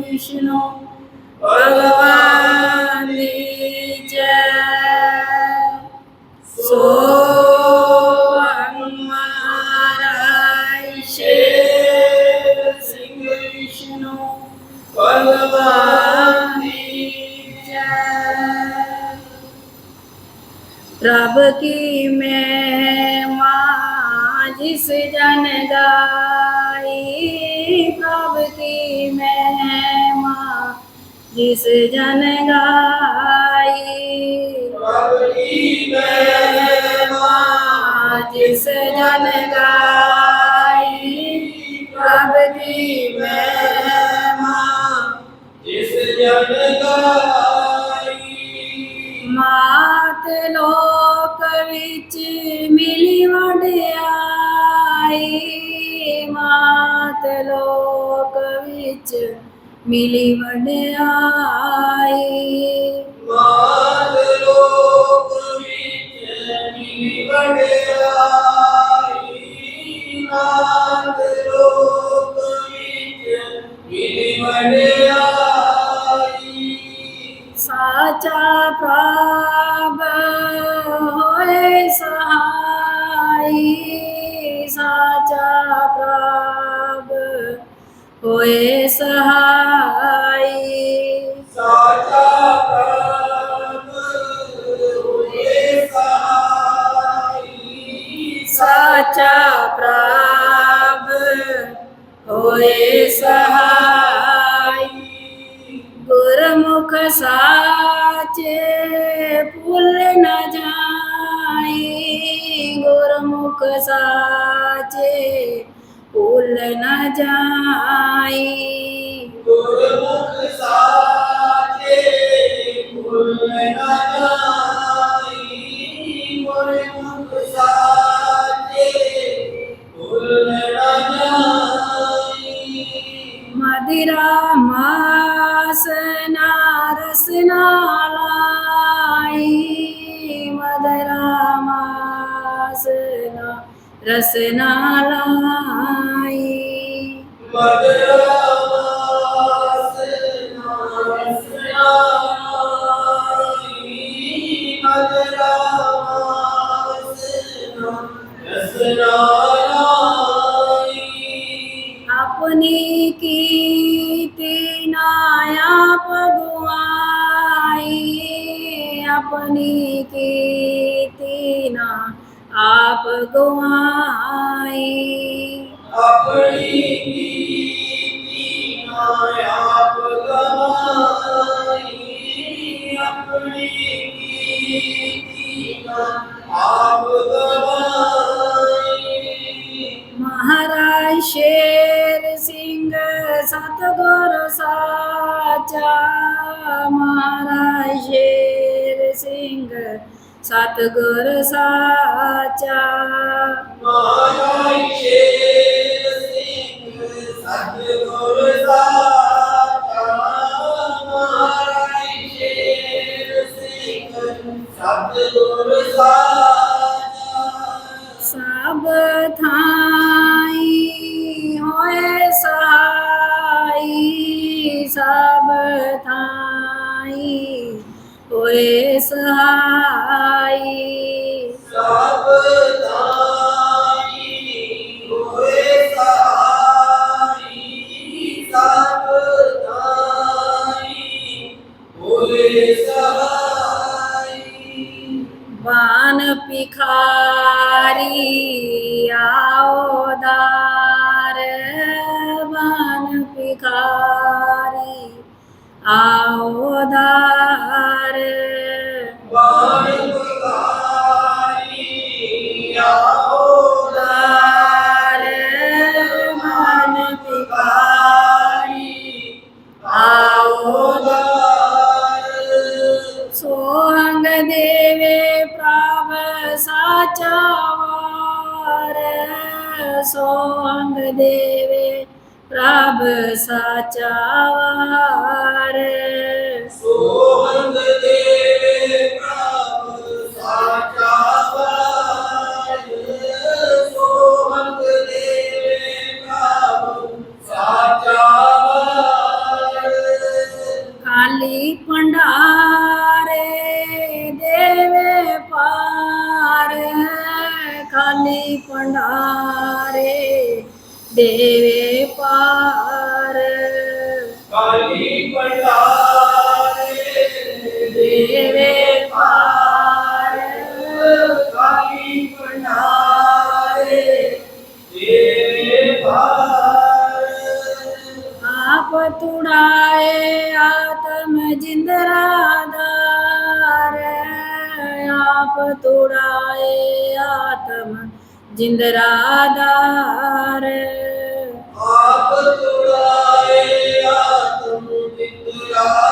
विष्णु भगवान् जय सो रब की मैं माँ जिस जन गा ਜਿਸ ਜਨ ਗਾਈ ਪ੍ਰਭ ਕੀ ਮਹਿਮਾ ਜਿਸ ਜਨ ਗਾਈ ਪ੍ਰਭ ਕੀ ਮਹਿਮਾ ਜਿਸ ਜਨ ਗਾਈ ਮਾਤ ਲੋਕ ਵਿੱਚ ਮਿਲੀ ਵਡਿਆਈ। ਮਾਤ ਲੋਕ ਮਿਲੀ ਸਾਚਾ ਪ੍ਰਭ ਹੋਏ ਸਹਾਈ। ਗੁਰਮੁਖ ਸਾਚੇ ਭੁੱਲ ਨ ਜਾਈ। ਗੁਰਮੁਖ ਸਾਚੇ ਭੁੱਲ ਨ ਜਾਈ। ਗੁਰਮੁਖ ਸਾਚੇ ਭੁੱਲ ਨਾ ਜਾਈ। ਗੁਰਮੁਖ ਸਾਚੇ ਮਦਿਰਾ ਮਾਸ ਨਾਰਸ ਨਾਲਾਈ ਮਦਰਾ ਮਾਸ ਨਾ ਰਸ ਨਾਲਾਈ ਮਦਰਾ ਨਾਇਆ ਭਗਵਾਈ ਆਪਣੀ ਕੀਤੀ ਨਾ ਆਪ ਗਵਾਈ। ਆਪਣੀ ਕੀਤੀ ਨਾ ਆਪ ਗਵਾਈ ਆਪਣੀ ਕੀਤੀ ਨਾ ਆਪ ਮਹਾਰਾਜ ਸਤਗੁਰ ਸਾਚਾ ਮਹਾਰਾਜ ਸ਼ੇਰ ਸਿੰਘ ਸਤਗੁਰ ਸਾਚਾ ਮਹਾਰਾਜ ਸ਼ੇਰ ਸਿੰਘ ਸਤਿਗੁਰ ਸਾਚਾ ਮਹਾਰਾਜ ਸ਼ੇਰ ਸਿੰਘ ਸਤਿਗੁਰ ਸਾਚਾ ਸਭ ਥਾਈ ਹੋਏ ਸਹਾਈ ਹੋਏ ਸਹਾਈ। ਸਭ ਦਾਈ ਹੋਏ ਸਹਾਈ ਸਭ ਦਾਈ ਹੋਏ ਸਹਾਈ। ਬਾਨ ਪਿਖਾਰੀ ਆਓ ਦਾਰ ਬਾਨ ਪਿਖਾਰੀ ਆਓ ਦਾਰ ਵਾਹਿਗੁਰੂ ਦਾਰੀ ਆਓ ਦਾਰ ਮਨ ਪਿਕਾਰੀ ਆਓ ਦਾਰ ਸੋਹੰਗ ਦੇਵੇ ਪ੍ਰਭ ਸਾਚਾ ਵਾਰ ਸੋਹੰਗ ਦੇਵੇ ਪ੍ਰਭ ਸਾਚਾ ਵਾਰ ਖਾਲੀ ਭੰਡਾਰੇ ਦੇਵੇ ਪਾਰ ਖਾਲੀ ਭੰਡਾਰੇ ਦੇਵੇ ਪਾਰ ਕਾਲੀ ਪੰਡਾਰੇ ਦੇਵੇ ਪਾਰ ਕਾਲੀ ਪੰਡਾਰੇ ਦੇਵੇ ਪਾਰ ਆਪ ਤੁੜਾਏ ਜਿੰਦਰਾ ਜਿੰਦਰਾਦਾਰ ਆਪ ਤੁੜਾਏ ਆਤਮ। ਜਿੰਦਰਾਦਾਰ ਆਪ ਤੁੜਾਏ ਆਤਮ ਜਿੰਦਰਾਦਾ